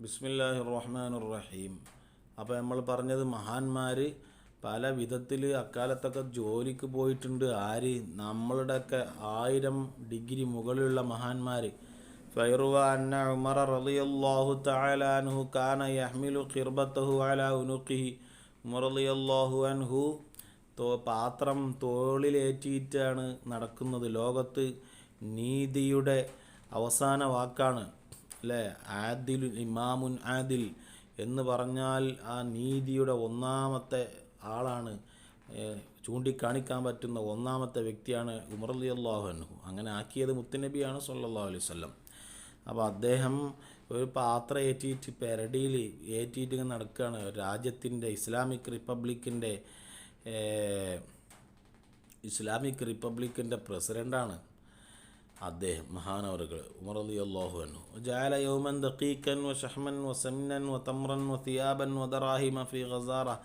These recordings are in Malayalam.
ബിസ്മില്ലാഹി റഹ്മാൻ റഹീം അപ്പോൾ നമ്മൾ പറഞ്ഞത് മഹാന്മാർ പല വിധത്തിൽ അക്കാലത്തൊക്കെ ജോലിക്ക് പോയിട്ടുണ്ട്. ആര്? നമ്മളുടെയൊക്കെ ആയിരം ഡിഗ്രി മുകളിലുള്ള മഹാന്മാർ ഫൈറുവ റളിയല്ലാഹു കാന യഹ്മിലു അലാ ഉമർ റളിയല്ലാഹു അൻഹു പാത്രം തോളിലേറ്റിയിട്ടാണ് നടക്കുന്നത് ലോകത്ത്. നീതിയുടെ അവസാന വാക്കാണ് അല്ലേ? ആദിൽ ഇമാമുൻ ആദിൽ എന്ന് പറഞ്ഞാൽ ആ നീതിയുടെ ഒന്നാമത്തെ ആളാണ് ചൂണ്ടിക്കാണിക്കാൻ പറ്റുന്ന ഒന്നാമത്തെ വ്യക്തിയാണ് ഉമർ അലി അള്ളാഹു അൻഹു. അങ്ങനെ ആക്കിയത് മുത്തുനബിയാണ് സല്ലാ അലൈഹി വസല്ലം. അപ്പോൾ അദ്ദേഹം ഒരു പാത്രം ഏറ്റിയിട്ട് പെരടിയിൽ ഏറ്റിയിട്ട് നടക്കുകയാണ്. രാജ്യത്തിന്റെ ഇസ്ലാമിക് റിപ്പബ്ലിക്കിന്റെ ഇസ്ലാമിക് റിപ്പബ്ലിക്കിന്റെ പ്രസിഡന്റാണ്. അദ്ദേഹം മഹാനവറുകൾ ഉമർ അലി അള്ളാഹു ജാല യൗമൻ ദഖീഖൻ വ ഷഹ്മൻ വ സമിനൻ വ തമ്രൻ വ തിയാബൻ വ ദറാഹിമ മഫി ഖസാറ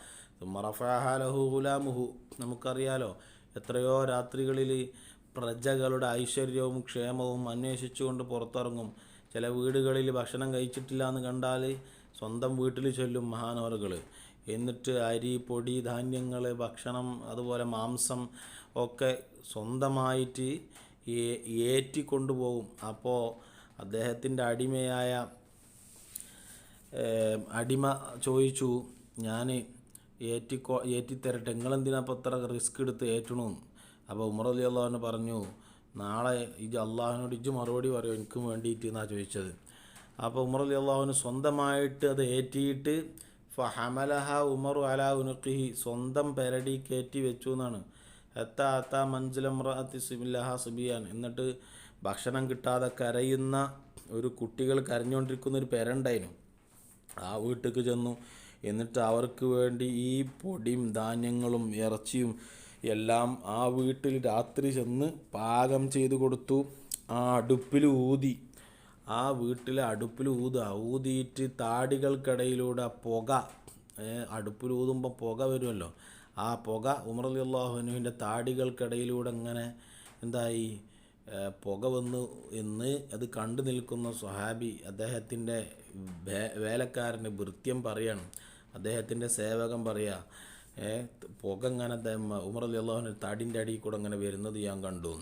മറഫാഹാലഹു ഗുലാമുഹു. നമുക്കറിയാലോ എത്രയോ രാത്രികളിൽ പ്രജകളുടെ ഐശ്വര്യവും ക്ഷേമവും അന്വേഷിച്ചുകൊണ്ട് പുറത്തിറങ്ങും. ചില വീടുകളിൽ ഭക്ഷണം കഴിച്ചിട്ടില്ല എന്ന് കണ്ടാൽ സ്വന്തം വീട്ടിൽ ചൊല്ലും മഹാനവറുകൾ. എന്നിട്ട് അരി പൊടി ധാന്യങ്ങൾ ഭക്ഷണം അതുപോലെ മാംസം ഒക്കെ സ്വന്തമായിട്ട് ഏറ്റിക്കൊണ്ടുപോകും. അപ്പോൾ അദ്ദേഹത്തിന്റെ അടിമയായ അടിമ ചോദിച്ചു ഞാൻ ഏറ്റിക്കോ ഏറ്റിത്തരട്ടെ നിങ്ങളെന്തിനാ അപ്പോൾ ഇത്ര റിസ്ക് എടുത്ത് ഏറ്റണു? അപ്പോൾ ഉമർ അലി അള്ളാഹുവിന് പറഞ്ഞു നാളെ ഇജ് അള്ളാഹുവിനോട് ഇജ് മറുപടി പറയും എനിക്ക് വേണ്ടിയിട്ട് എന്നാണ് ചോദിച്ചത്. അപ്പോൾ ഉമർ അലി അള്ളാഹുവിന് സ്വന്തമായിട്ട് അത് ഏറ്റിയിട്ട് ഫഹമലഹ ഉമർ അലാ ഉനുഖി സ്വന്തം പെരടി കയറ്റി വെച്ചു എന്നാണ്. എത്ത അത്ത മഞ്ജുലമ്രഅത്തി സുബില്ലഹ സുബിയാൻ. എന്നിട്ട് ഭക്ഷണം കിട്ടാതെ കരയുന്ന ഒരു കുട്ടികൾ കരഞ്ഞുകൊണ്ടിരിക്കുന്ന ഒരു പെരണ്ടായിരുന്നു ആ വീട്ടിലേക്ക് ചെന്നു. എന്നിട്ട് അവർക്ക് വേണ്ടി ഈ പൊടിയും ധാന്യങ്ങളും ഇറച്ചിയും എല്ലാം ആ വീട്ടിൽ രാത്രി ചെന്ന് പാകം ചെയ്തു കൊടുത്തു. ആ അടുപ്പിൽ ഊതി. ആ വീട്ടിലെ അടുപ്പിൽ ഊതുക. ഊതിയിട്ട് താടികൾക്കിടയിലൂടെ പുക. അടുപ്പിൽ ഊതുമ്പോൾ പുക വരുമല്ലോ. ആ പുക ഉമർ അലി അള്ളാഹുനുവിന്റെ താടികൾക്കിടയിലൂടെ അങ്ങനെ എന്തായി പുക വന്നു എന്ന് അത് കണ്ടു നിൽക്കുന്ന സ്വഹാബി അദ്ദേഹത്തിന്റെ വേലക്കാരന് ഭൃത്യം പറയാണ്. അദ്ദേഹത്തിന്റെ സേവകം പറയുക പുക ഇങ്ങനെ ഉമർ അലി അള്ളാഹുവിന്റെ താടിന്റെ അടിയിൽ കൂടെ അങ്ങനെ വരുന്നത് ഞാൻ കണ്ടു.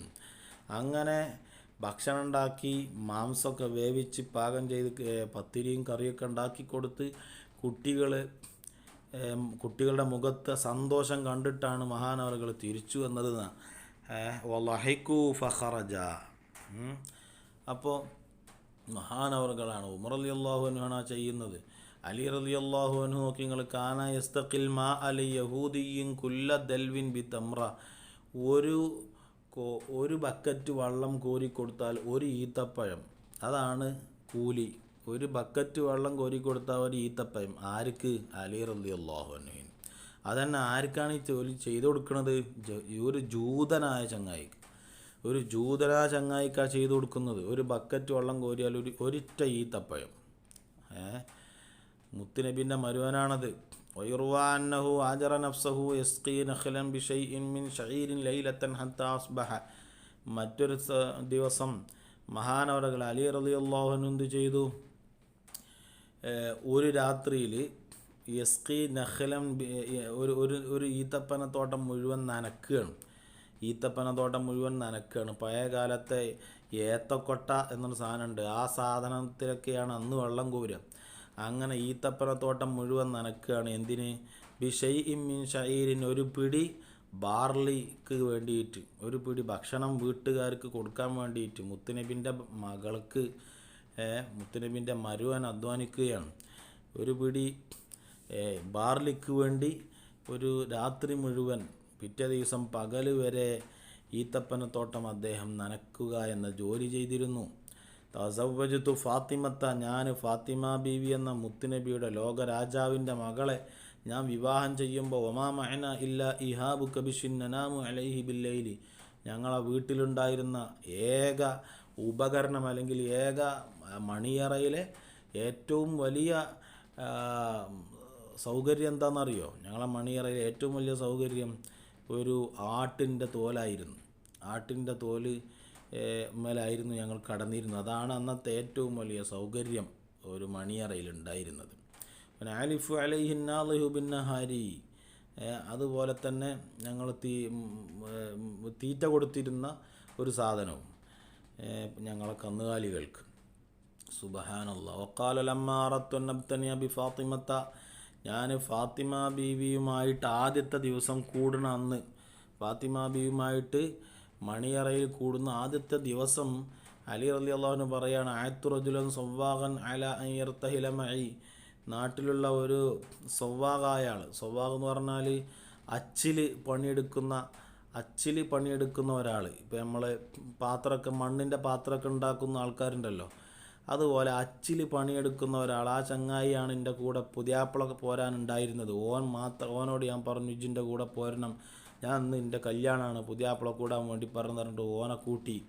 അങ്ങനെ ഭക്ഷണം ഉണ്ടാക്കി മാംസമൊക്കെ വേവിച്ച് പാകം ചെയ്ത് പത്തിരിയും കറിയൊക്കെ ഉണ്ടാക്കി കൊടുത്ത് കുട്ടികൾ കുട്ടികളുടെ മുഖത്തെ സന്തോഷം കണ്ടിട്ടാണ് മഹാനവറുകൾ തിരിച്ചു എന്നത് വലഹിക്കു ഫഹറജ അപ്പോൾ മഹാനവറുകളാണ് ഉമർ അലി അള്ളാഹുവിനാണ് ചെയ്യുന്നത്. അലി അലി അള്ളാഹുവിന് നോക്കി നിങ്ങൾ കാന യസ്തഖിൽ മാ അലി യഹൂദിയും കുല്ല ദൽവിൻ ബി തമ്ര. ഒരു ഒരു ബക്കറ്റ് വള്ളം കോരിക്കൊടുത്താൽ ഒരു ഈത്തപ്പഴം. അതാണ് കൂലി. ഒരു ബക്കറ്റ് വെള്ളം കോരി കൊടുത്ത ഒരു ഈത്തപ്പഴം ആർക്ക്? അലി റലി അള്ളാഹുവിന് അതന്നെ ആർക്കാണ് ഈ ജോലി ചെയ്തു കൊടുക്കുന്നത് ഒരു ജൂതനായ ചങ്ങായിക്ക്. ഒരു ജൂതനായ ചങ്ങായിക്കാണ് ചെയ്തു കൊടുക്കുന്നത്. ഒരു ബക്കറ്റ് വെള്ളം കോരിയാൽ ഒരു ഒരിറ്റ ഈത്തപ്പയം. ഏ? മുത്തുനബിന്റെ മരുവനാണത്. വയുർവാന്നഹു ആജറ നഫ്സഹു മിൻ ലൈലത്തൻ അസ്ബഹ. മറ്റൊരു ദിവസം മഹാനവരകൾ അലി റളിയല്ലാഹു അൻഹു എന്ത് ചെയ്തു? ഒരു രാത്രിയിൽ യസ്കി നഖലം ഒരു ഒരു ഒരു ഈത്തപ്പനത്തോട്ടം മുഴുവൻ നനക്കുകയാണ്. ഈത്തപ്പനത്തോട്ടം മുഴുവൻ നനക്കുകയാണ്. പഴയ കാലത്തെ ഏത്തക്കൊട്ട എന്നൊരു സാധനമുണ്ട്. ആ സാധനത്തിലൊക്കെയാണ് അന്ന് വെള്ളം കോരുക. അങ്ങനെ ഈത്തപ്പനത്തോട്ടം മുഴുവൻ നനക്കുകയാണ്. എന്തിന്? ബിഷൈ ഇമ്മിൻ ഷൈരിൻ ഒരു പിടി ബാർലിക്ക് വേണ്ടിയിട്ട്. ഒരു പിടി ഭക്ഷണം വീട്ടുകാർക്ക് കൊടുക്കാൻ വേണ്ടിയിട്ട്. മുത്തുനബിന്റെ മകൾക്ക് മുത്തുനബിന്റെ മരുവൻ അധ്വാനിക്കുകയാണ്. ഒരു പിടി ബാർലിക്ക് വേണ്ടി ഒരു രാത്രി മുഴുവൻ പിറ്റേ ദിവസം പകൽ വരെ ഈത്തപ്പനത്തോട്ടം അദ്ദേഹം നനക്കുക എന്ന ജോലി ചെയ്തിരുന്നു. തസവ്വജത്തു ഫാത്തിമത്ത ഞാൻ ഫാത്തിമ ബീവി എന്ന മുത്തുനബിയുടെ ലോകരാജാവിന്റെ മകളെ ഞാൻ വിവാഹം ചെയ്യുമ്പോൾ ഒമാ മഹന ഇല്ല ഇഹാബു കബിഷിൻ നനാമു അലൈഹി ബില്ലൈലി. ഞങ്ങളെ വീട്ടിലുണ്ടായിരുന്ന ഏക ഉപകരണം അല്ലെങ്കിൽ ഏക മണിയറയിലെ ഏറ്റവും വലിയ സൗകര്യം എന്താണെന്നറിയോ? ഞങ്ങളെ മണിയറയിലെ ഏറ്റവും വലിയ സൗകര്യം ഒരു ആട്ടിന്റെ തോലായിരുന്നു. ആട്ടിന്റെ തോൽ മേലായിരുന്നു ഞങ്ങൾ കടന്നിരുന്നത്. അതാണ് അന്നത്തെ ഏറ്റവും വലിയ സൗകര്യം ഒരു മണിയറയിൽ ഉണ്ടായിരുന്നത്. പിന്നെ ആലിഫു അലൈഹിന്നാലിഹു ബിന്നഹാരി അതുപോലെ തന്നെ ഞങ്ങൾ തീ തീറ്റ കൊടുത്തിരുന്ന ഒരു സാധനവും. ഞങ്ങളെ കന്നുകാലികൾക്ക് സുബഹാനല്ല. ഒക്കാലമ്മത്തനിയ ബി ഫാത്തിമത്ത. ഞാൻ ഫാത്തിമ ബീവിയുമായിട്ട് ആദ്യത്തെ ദിവസം കൂടണ അന്ന് ഫാത്തിമ ബീവിയുമായിട്ട് മണിയറയിൽ കൂടുന്ന ആദ്യത്തെ ദിവസം അലി അലി അള്ളാഹുന് പറയാണ് ആയത്തുറജുലൻ സൊവ്വാകൻ അല അയ്യർത്തഹിലമായി നാട്ടിലുള്ള ഒരു സൊവ്വാകായ ആൾ എന്ന് പറഞ്ഞാൽ അച്ചിൽ പണിയെടുക്കുന്ന അച്ചിൽ പണിയെടുക്കുന്ന ഒരാൾ ഇപ്പം നമ്മൾ പാത്രമൊക്കെ മണ്ണിന്റെ പാത്രമൊക്കെ ഉണ്ടാക്കുന്ന ആൾക്കാരുണ്ടല്ലോ. അതുപോലെ അച്ചിൽ പണിയെടുക്കുന്ന ഒരാൾ ആ ചങ്ങായിയാണ് എന്റെ കൂടെ പുതിയാപ്പിളൊക്കെ പോരാനുണ്ടായിരുന്നത് ഓൻ മാത്രം ഓനോട് ഞാൻ പറഞ്ഞു ഇജിന്റെ കൂടെ പോരണം. ഞാൻ ഇന്ന് എന്റെ കല്യാണമാണ് പുതിയാപ്പിള കൂടാൻ വേണ്ടി പറഞ്ഞു പറഞ്ഞിട്ട് ഓനെ കൂട്ടി.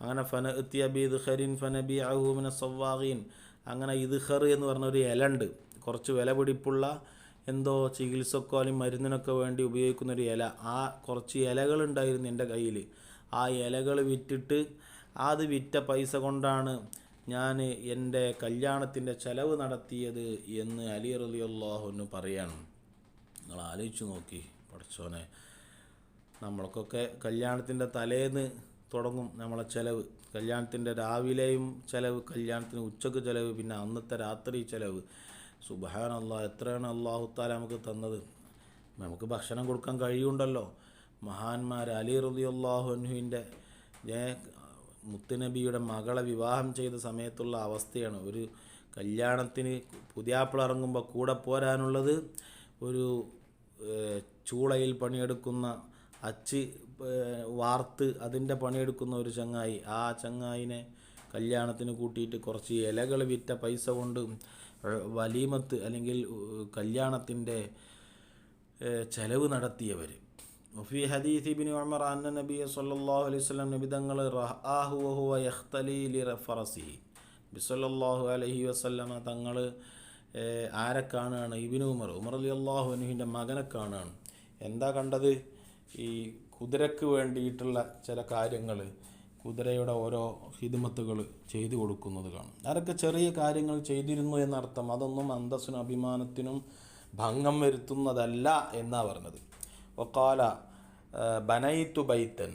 അങ്ങനെ ഫന എത്തിയ ബി ഇദ്ഹറിൻ ഫനബി അഹൂമിന സവ്വാഖീൻ. അങ്ങനെ ഇദ്ഹർ എന്ന് പറഞ്ഞ ഒരു ഇല ഉണ്ട് കുറച്ച് വില പിടിപ്പുള്ള എന്തോ ചികിത്സക്കോ അല്ലെങ്കിൽ മരുന്നിനൊക്കെ വേണ്ടി ഉപയോഗിക്കുന്ന ഒരു ഇല. ആ കുറച്ച് ഇലകളുണ്ടായിരുന്നു എന്റെ കയ്യിൽ. ആ ഇലകൾ വിറ്റിട്ട് അത് വിറ്റ പൈസ കൊണ്ടാണ് ഞാൻ എന്റെ കല്യാണത്തിന്റെ ചെലവ് നടത്തിയത് എന്ന് അലി റലിയല്ലാഹുന്ന് പറയാണ്. നിങ്ങൾ ആലോചിച്ചു നോക്കി പഠിച്ചോനെ. നമ്മൾക്കൊക്കെ കല്യാണത്തിന്റെ തലേന്ന് തുടങ്ങും നമ്മളെ ചിലവ്. കല്യാണത്തിന്റെ രാവിലെയും ചിലവ് കല്യാണത്തിന് ഉച്ചയ്ക്ക് ചിലവ് പിന്നെ അന്നത്തെ രാത്രി ചിലവ്. അള്ളാഹ് എത്രയാണ് അള്ളാഹു താല നമുക്ക് തന്നത്? നമുക്ക് ഭക്ഷണം കൊടുക്കാൻ കഴിയുണ്ടല്ലോ. മഹാന്മാർ അലി റലി അള്ളാഹുനുവിന്റെ മുത്തുനബിയുടെ മകളെ വിവാഹം ചെയ്ത സമയത്തുള്ള അവസ്ഥയാണ്. ഒരു കല്യാണത്തിന് പുതിയാപ്പിളിറങ്ങുമ്പോൾ കൂടെ പോരാനുള്ളത് ഒരു ചൂളയിൽ പണിയെടുക്കുന്ന അച്ച് വാർത്ത് അതിന്റെ പണിയെടുക്കുന്ന ഒരു ചങ്ങായി. ആ ചങ്ങായിനെ കല്യാണത്തിന് കൂട്ടിയിട്ട് കുറച്ച് ഇലകൾ വിറ്റ പൈസ കൊണ്ട് വലീമത്ത് അല്ലെങ്കിൽ കല്യാണത്തിന്റെ ചെലവ് നടത്തിയവർ വഫി ഹദീസ് ഇബ്നു ഉമർ അന്ന നബി സല്ലല്ലാഹു അലൈഹി വസല്ലം നബി തങ്ങൾ റഹാഹു വഹുവ യഖ്തലി ലി ഫറസിഹി നബി സല്ലല്ലാഹു അലൈഹി വസല്ലമ തങ്ങൾ ആരെ കാണുകയാണ് ഇബ്നു ഉമർ. ഉമർ അലി അള്ളാഹു അനുഹിന്റെ മകനെ കാണുകയാണ് എന്താ കണ്ടത്? ഈ കുതിരക്ക് വേണ്ടിയിട്ടുള്ള ചില കാര്യങ്ങൾ കുതിരയുടെ ഓരോ ഹിദ്മത്തുകൾ ചെയ്തു കൊടുക്കുന്നത് കാണും. അതൊക്കെ ചെറിയ കാര്യങ്ങൾ ചെയ്തിരുന്നു എന്നർത്ഥം അതൊന്നും അന്തസ്സിനും അഭിമാനത്തിനും ഭംഗം വരുത്തുന്നതല്ല എന്നാണ് പറഞ്ഞത്. ഒക്കാല ബനൈത്തു ബൈത്തൻ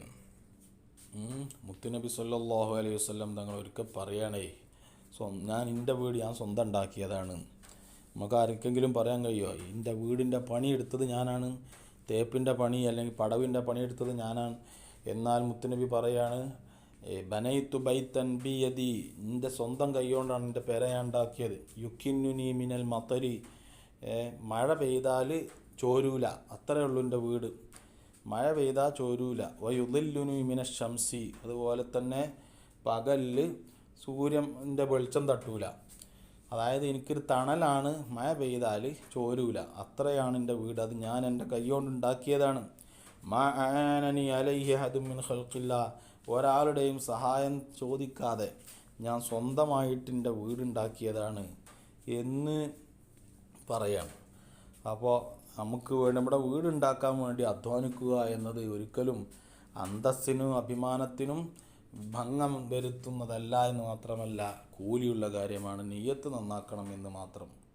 മുത്തുനബി സല്ലാഹു അലൈഹി വസല്ലം തങ്ങൾ ഒരിക്കൽ പറയണേ സ്വ ഞാൻ എന്റെ വീട് ഞാൻ സ്വന്തം ഉണ്ടാക്കിയതാണ്. നമുക്ക് ആർക്കെങ്കിലും പറയാൻ കഴിയുമോ? എന്റെ വീടിന്റെ പണിയെടുത്തത് ഞാനാണ്. തേപ്പിന്റെ പണി അല്ലെങ്കിൽ പടവിന്റെ പണിയെടുത്തത് ഞാനാണ്. എന്നാൽ മുത്തുനബി പറയാണ് "ഏ, ബനൈത്തു ബൈത്തൻ ബി യതി എന്റെ സ്വന്തം കൈകൊണ്ടാണ് എന്റെ പെര ഞാൻ ഉണ്ടാക്കിയത് യുക്കിന്നുനി മിനൽ മത്തരി മഴ പെയ്താൽ ചോരൂല. അത്രയേ ഉള്ളൂ എന്റെ വീട്. മഴ പെയ്താൽ ചോരൂല. വയുതില്ലുനു മിന ഷംസി അതുപോലെ തന്നെ പകലിൽ സൂര്യന്റെ വെളിച്ചം തട്ടൂല. അതായത് എനിക്കൊരു തണലാണ് മഴ പെയ്താൽ ചോരൂല. അത്രയാണ് എന്റെ വീട്. അത് ഞാൻ എന്റെ കൈകൊണ്ട് ഉണ്ടാക്കിയതാണ്. മാ ആനനി അലൈഹി ഹദുമിൻ ഹൽക്കില്ല ഒരാളുടെയും സഹായം ചോദിക്കാതെ ഞാൻ സ്വന്തമായിട്ട് എന്റെ വീടുണ്ടാക്കിയതാണ് എന്ന് പറയാണ്. അപ്പോൾ നമുക്ക് നമ്മുടെ വീടുണ്ടാക്കാൻ വേണ്ടി അധ്വാനിക്കുക എന്നത് ഒരിക്കലും അന്തസ്സിനും അഭിമാനത്തിനും ഭംഗം വരുത്തുന്നതല്ല എന്ന് മാത്രമല്ല കൂലിയുള്ള കാര്യമാണ്. നെയ്യത്ത് നന്നാക്കണം എന്ന് മാത്രം.